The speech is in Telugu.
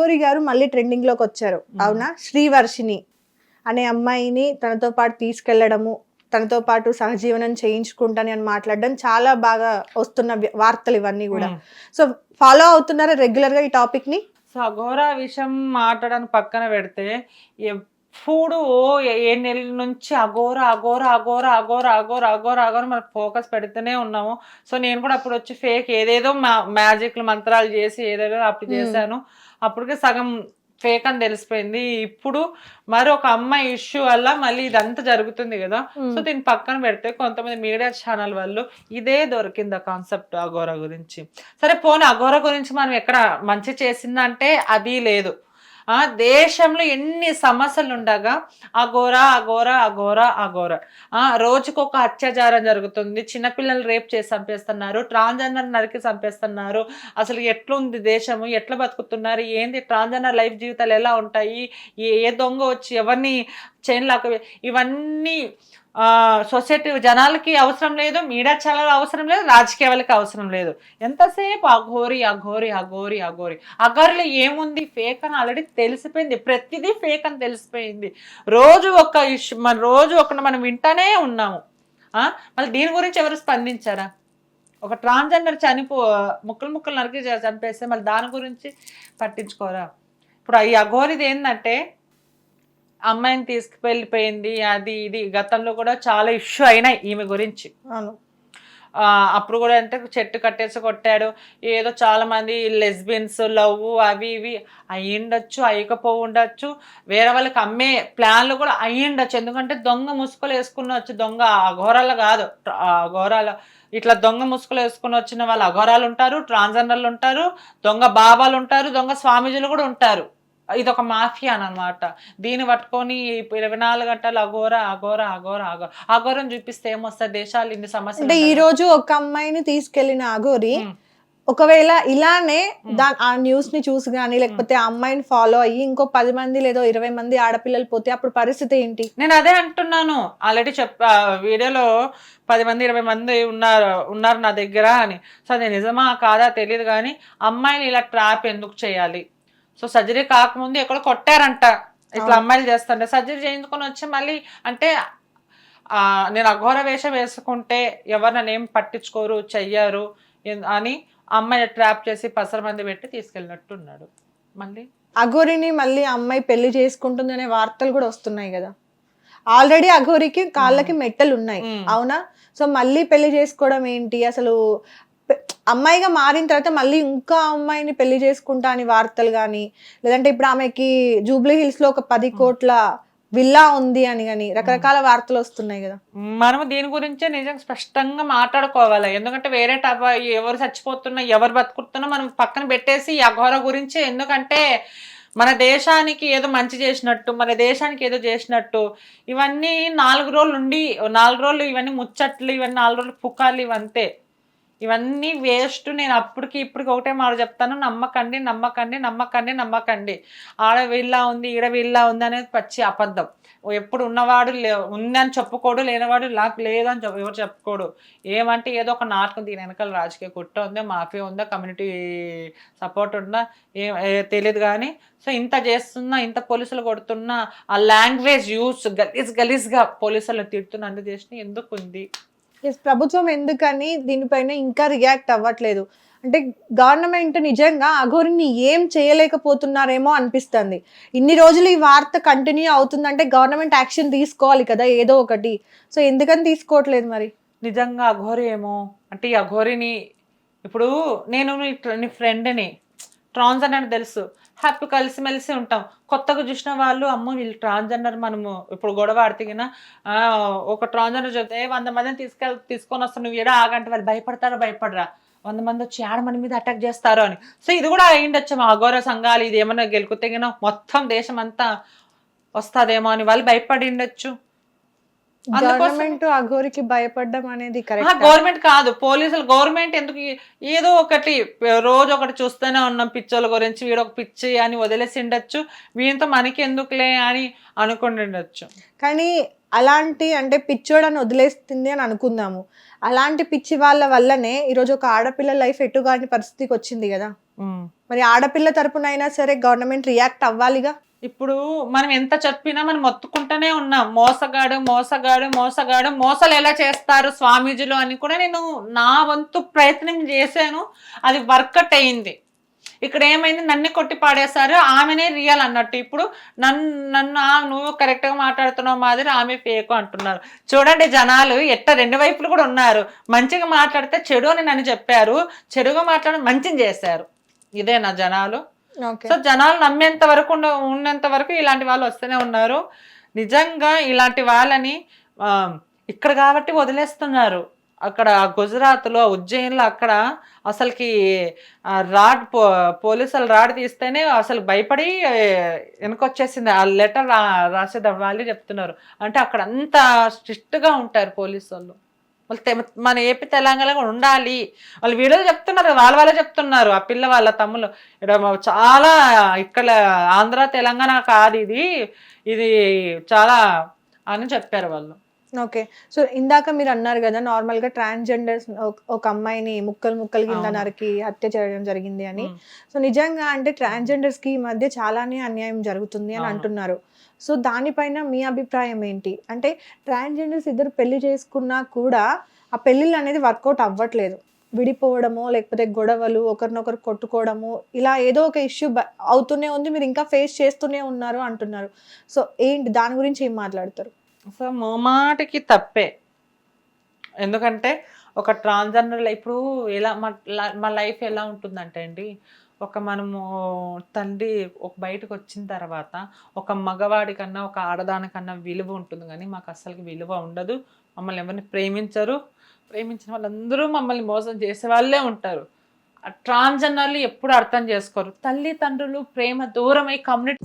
గౌరి గారు మళ్ళీ ట్రెండింగ్లోకి వచ్చారు. అవునా? శ్రీవర్షిని అనే అమ్మాయిని తనతో పాటు తీసుకెళ్ళడము తనతో పాటు సహజీవనం చేయించుకుంటాని అని మాట్లాడడం చాలా బాగా వస్తున్న వార్తలు ఇవన్నీ కూడా. సో ఫాలో అవుతున్నారా రెగ్యులర్గా ఈ టాపిక్ని? సో అఘోరా విషయం మాట్లాడడానికి పక్కన పెడితే ఎప్పుడు ఓ ఏ- నెలల నుంచి అఘోర అఘోర అఘోర అఘోర అఘోర అఘోర అఘోర మనకు ఫోకస్ పెడుతూనే ఉన్నాము. సో నేను కూడా అప్పుడు వచ్చి ఫేక్ ఏదేదో మా మ్యాజిక్లు మంత్రాలు చేసి ఏదేదో అప్పుడు. చేశాను. అప్పటికే సగం ఫేక్ అని తెలిసిపోయింది. ఇప్పుడు మరి ఒక అమ్మాయి ఇష్యూ వల్ల మళ్ళీ ఇదంతా జరుగుతుంది కదా. సో దీన్ని పక్కన పెడితే కొంతమంది మీడియా ఛానల్ వాళ్ళు ఇదే దొరికింది ఆ కాన్సెప్ట్ అఘోర గురించి. సరే పోనీ అఘోర గురించి మనం ఎక్కడ మంచి చేసిందంటే అది లేదు. ఆ దేశంలో ఎన్ని సమస్యలు ఉండగా అఘోర అఘోర అఘోర అఘోర. ఆ రోజుకు ఒక అత్యాచారం జరుగుతుంది. చిన్నపిల్లలు రేప్ చేసి చంపేస్తున్నారు. ట్రాన్స్జెండర్ నరికి చంపేస్తున్నారు. అసలు ఎట్లుంది దేశము? ఎట్లా బతుకుతున్నారు? ఏంది ట్రాన్స్జెండర్ లైఫ్ జీవితాలు ఎలా ఉంటాయి? ఏ ఏ దొంగ వచ్చి ఎవరిని చైన్ లాక ఇవన్నీ సొసైటీ జనాలకి అవసరం లేదు మీడియా ఛానల్ అవసరం లేదు రాజకీయ వాళ్ళకి అవసరం లేదు. ఎంతసేపు అఘోరి అఘోరి అఘోరి అఘోరి. అఘోరిలో ఏముంది? ఫేక్ అని ఆల్రెడీ తెలిసిపోయింది. ప్రతిదీ ఫేక్ అని తెలిసిపోయింది. రోజు ఒక ఇష్యూ మన రోజు ఒక మనం వింటానే ఉన్నాము. మళ్ళీ దీని గురించి ఎవరు స్పందించారా? ఒక ట్రాన్స్జెండర్ చనిపో ముక్కలు ముక్కలు నరికి చంపేస్తే మళ్ళీ దాని గురించి పట్టించుకోరా? ఇప్పుడు ఈ అఘోరిది ఏంటంటే అమ్మాయిని తీసుకువెళ్ళిపోయింది అది ఇది గతంలో కూడా చాలా ఇష్యూ అయినాయి ఈమె గురించి. అవును. అప్పుడు కూడా అంటే చెట్టు కట్టేసి కొట్టాడు ఏదో చాలా మంది లెస్బియన్స్ లవ్ అవి ఇవి అయ్యిండొచ్చు అయ్యకపో ఉండొచ్చు వేరే వాళ్ళకి అమ్మే ప్లాన్లు కూడా అయ్యిండొచ్చు. ఎందుకంటే దొంగ ముసుగులు వేసుకుని వచ్చి దొంగ అఘోరాలు కాదు అఘోరాలు. ఇట్లా దొంగ ముసుగులు వేసుకుని వచ్చిన వాళ్ళు అఘోరాలు ఉంటారు ట్రాన్స్జెండర్లు ఉంటారు దొంగ బాబాలు ఉంటారు దొంగ స్వామీజీలు కూడా ఉంటారు. ఇది ఒక మాఫియా అన్నమాట. దీన్ని పట్టుకొని ఇరవై నాలుగు గంటలు అఘోర అఘోర అఘోర అఘోర. అఘోరం చూపిస్తే ఏమొస్తాయి దేశాలు ఇన్ని సమస్యలు అంటే ఈ. రోజు ఒక అమ్మాయిని తీసుకెళ్ళిన అఘోరి. ఒకవేళ ఇలానే ఆ న్యూస్ని చూసి కానీ లేకపోతే ఆ అమ్మాయిని ఫాలో అయ్యి ఇంకో పది మంది లేదో ఇరవై మంది ఆడపిల్లలు పోతే అప్పుడు పరిస్థితి ఏంటి? నేను అదే అంటున్నాను. ఆల్రెడీ చెప్ వీడియోలో పది మంది ఇరవై మంది ఉన్నారు ఉన్నారు నా దగ్గర అని. సో అది నిజమా కాదా తెలియదు కానీ అమ్మాయిని ఇలా ట్రాప్ ఎందుకు చేయాలి? సో సర్జరీ కాకముందు ఎక్కడో కొట్టారంట. ఇట్లా. అమ్మాయిలు చేస్తుంటే సర్జరీ చేయించుకొని వచ్చి మళ్ళీ అంటే ఆ, నేను అఘోర వేషం వేసుకుంటే ఎవరు నన్ను ఏం పట్టించుకోరు చెయ్యరు అని అమ్మాయి ట్రాప్ చేసి పసర మంది పెట్టి తీసుకెళ్ళినట్టు ఉన్నాడు మళ్ళీ? అఘోరిని మళ్ళీ అమ్మాయి పెళ్ళి చేసుకుంటుంది అనే వార్తలు కూడా వస్తున్నాయి కదా. ఆల్రెడీ అఘోరికి కాళ్ళకి మెట్టలు ఉన్నాయి. అవునా? సో మళ్ళీ పెళ్ళి చేసుకోవడం ఏంటి? అసలు అమ్మాయిగా మారిన తర్వాత మళ్ళీ ఇంకా అమ్మాయిని పెళ్ళి చేసుకుంటా అని వార్తలు కానీ లేదంటే ఇప్పుడు ఆమెకి జూబ్లీ హిల్స్లో ఒక పది కోట్ల విల్లా ఉంది అని కానీ రకరకాల వార్తలు వస్తున్నాయి కదా. మనము దీని గురించే నిజంగా స్పష్టంగా మాట్లాడుకోవాలి? ఎందుకంటే వేరే ఎవరు చచ్చిపోతున్నా ఎవరు బతుకుతున్నా మనం పక్కన పెట్టేసి ఈ అఘోర గురించి. ఎందుకంటే మన దేశానికి ఏదో మంచి చేసినట్టు మన దేశానికి ఏదో చేసినట్టు. ఇవన్నీ నాలుగు రోజులు ఉండి నాలుగు రోజులు ఇవన్నీ ముచ్చట్లు ఇవన్నీ నాలుగు రోజులు పుకార్లు ఇవంతే. ఇవన్నీ వేస్ట్. నేను అప్పటికి ఇప్పటికి ఒకటే మాట చెప్తాను. నమ్మకండి నమ్మకండి నమ్మకండి నమ్మకండి. ఆడ వీళ్ళ ఉంది ఈడ వీళ్ళ ఉంది అనేది పచ్చి అబద్ధం. ఎప్పుడు ఉన్నవాడు లే ఉందని చెప్పుకోడు లేనివాడు నాకు లేదని చెప్ప ఎవరు చెప్పుకోడు. ఏమంటే ఏదో ఒక నాటకం దీని వెనకాల రాజకీయ కుట్ర ఉందా మాఫియా ఉందా కమ్యూనిటీ సపోర్ట్ ఉందా ఏం ఏ- తెలియదు కానీ సో ఇంత చేస్తున్నా ఇంత పోలీసులు కొడుతున్నా ఆ లాంగ్వేజ్ యూస్ గలీజ్ గలీజ్గా పోలీసులు తిడుతున్నా అంత చేసిన ఎందుకు ఉంది? ప్రభుత్వం ఎందుకని దీనిపైన ఇంకా రియాక్ట్ అవ్వట్లేదు. అంటే గవర్నమెంట్ నిజంగా అఘోరిని ఏం చేయలేకపోతున్నారేమో అనిపిస్తుంది. ఇన్ని రోజులు ఈ వార్త కంటిన్యూ అవుతుందంటే గవర్నమెంట్ యాక్షన్ తీసుకోవాలి కదా ఏదో ఒకటి. సో ఎందుకని తీసుకోవట్లేదు మరి? నిజంగా అఘోరి ఏమో అంటే ఈ అఘోరిని ఇప్పుడు నేను నీ ఫ్రెండ్ని ట్రాన్స్ అని తెలుసు. హ్యాపీ కలిసిమెలిసి ఉంటాం. కొత్తగా చూసిన వాళ్ళు అమ్మో వీళ్ళు ట్రాన్స్జెండర్ మనము ఇప్పుడు గొడవ ఆడితేగిన ఒక ట్రాన్స్జెండర్ చెప్తే వంద మందిని తీసుకెళ్ తీసుకొని వస్తాను నువ్వు ఏడా ఆగంటే వాళ్ళు భయపడతారా భయపడరా? వంద మంది వచ్చి ఆడ మన మీద అటాక్ చేస్తారు అని. సో ఇది కూడా అయ్యిండొచ్చు మా అఘోర సంఘాలు. ఇది ఏమన్నా గెలుకుతే మొత్తం దేశం అంతా వస్తుందేమో అని వాళ్ళు భయపడి ఉండొచ్చు. గవర్నమెంట్ అఘోరికి భయపడడం అనేది కరెక్ట్? గవర్నమెంట్ కాదు పోలీసులు గవర్నమెంట్ ఎందుకు ఏదో ఒకటి రోజు ఒకటి చూస్తూనే ఉన్నాం పిచ్చోళ్ళ గురించి వీడు ఒక పిచ్చి అని వదిలేసి ఉండొచ్చు వీనితో మనకి ఎందుకులే అని అనుకుని ఉండొచ్చు. కానీ అలాంటి అంటే పిచ్చోడని వదిలేస్తుంది అని అనుకుందాము. అలాంటి పిచ్చి వాళ్ళ వల్లనే ఈరోజు ఒక ఆడపిల్ల లైఫ్ ఎటు కాని పరిస్థితికి వచ్చింది కదా. మరి ఆడపిల్ల తరపున అయినా సరే గవర్నమెంట్ రియాక్ట్ అవ్వాలిగా? ఇప్పుడు మనం ఎంత చెప్పినా మనం మొత్తుకుంటూనే ఉన్నాం. మోసగాడు మోసగాడు మోసగాడు. మోసాలు ఎలా చేస్తారు స్వామీజీలు అని కూడా నేను నా వంతు ప్రయత్నం చేశాను. అది వర్కట్ అయింది. ఇక్కడ ఏమైంది? నన్ను కొట్టి పాడేశారు. ఆమెనే రియల్ అన్నట్టు. ఇప్పుడు నన్ను నన్ను నువ్వు కరెక్ట్గా మాట్లాడుతున్నావు మాదిరి ఆమె ఫేకు అంటున్నారు. చూడండి జనాలు ఎట్ట రెండు వైపులు కూడా ఉన్నారు. మంచిగా మాట్లాడితే చెడు అని నన్ను చెప్పారు. చెడుగా మాట్లాడి మంచిని చేశారు. ఇదే నా జనాలు? సో జనాలు నమ్మేంత వరకు ఉన్నంత వరకు ఇలాంటి వాళ్ళు వస్తూనే ఉన్నారు. నిజంగా ఇలాంటి వాళ్ళని ఇక్కడ కాబట్టి వదిలేస్తున్నారు. అక్కడ గుజరాత్లో ఉజ్జయిన్లో అక్కడ అసలుకి రాడ్ పో పోలీసులు రాడ్ తీస్తేనే అసలు భయపడి వెనకొచ్చేసింది. ఆ లెటర్ రా రాసేది వాళ్ళే చెప్తున్నారు. అంటే అక్కడ అంత స్ట్రిక్ట్గా ఉంటారు పోలీసు వాళ్ళు వాళ్ళు మన ఏపీ తెలంగాణ కూడా ఉండాలి. వాళ్ళు వీడియోలు చెప్తున్నారు వాళ్ళ వాళ్ళే చెప్తున్నారు. ఆ పిల్ల వాళ్ళ తమ్ముళ్ళు. చాలా ఇక్కడ ఆంధ్ర తెలంగాణ కాదు ఇది. ఇది చాలా అని చెప్పారు వాళ్ళు. ఓకే. సో ఇందాక మీరు అన్నారు కదా నార్మల్గా ట్రాన్స్జెండర్స్ ఒక అమ్మాయిని ముక్కలు ముక్కలు కింద. నరికి హత్య చేయడం జరిగింది అని. సో నిజంగా అంటే ట్రాన్స్జెండర్స్కి ఈ మధ్య చాలానే అన్యాయం జరుగుతుంది అని. అంటున్నారు. సో దానిపైన మీ అభిప్రాయం ఏంటి? అంటే ట్రాన్స్జెండర్స్ ఇద్దరు పెళ్ళి చేసుకున్నా కూడా ఆ పెళ్ళిళ్ళు అనేది వర్కౌట్ అవ్వట్లేదు. విడిపోవడమో లేకపోతే గొడవలు ఒకరినొకరు కొట్టుకోవడము ఇలా ఏదో ఒక ఇష్యూ అవుతూనే ఉంది మీరు ఇంకా ఫేస్ చేస్తూనే ఉన్నారు అంటున్నారు. సో ఏంటి దాని గురించి ఏం మాట్లాడతారు? సో మాటకి తప్పే. ఎందుకంటే ఒక ట్రాన్స్జెండర్ ఇప్పుడు ఎలా మా మా లైఫ్ ఎలా ఉంటుందంటే అండి ఒక మనము తండ్రి ఒక బయటకు వచ్చిన తర్వాత ఒక మగవాడి కన్నా ఒక ఆడదానికన్నా విలువ ఉంటుంది కానీ మాకు అస్సలు విలువ ఉండదు. మమ్మల్ని ఎవరిని ప్రేమించరు. ప్రేమించిన వాళ్ళందరూ మమ్మల్ని మోసం చేసే వాళ్ళే ఉంటారు. ట్రాన్స్జెండర్లు ఎప్పుడు అర్థం చేసుకోరు. తల్లిదండ్రులు ప్రేమ దూరమై కమ్యూనిటీ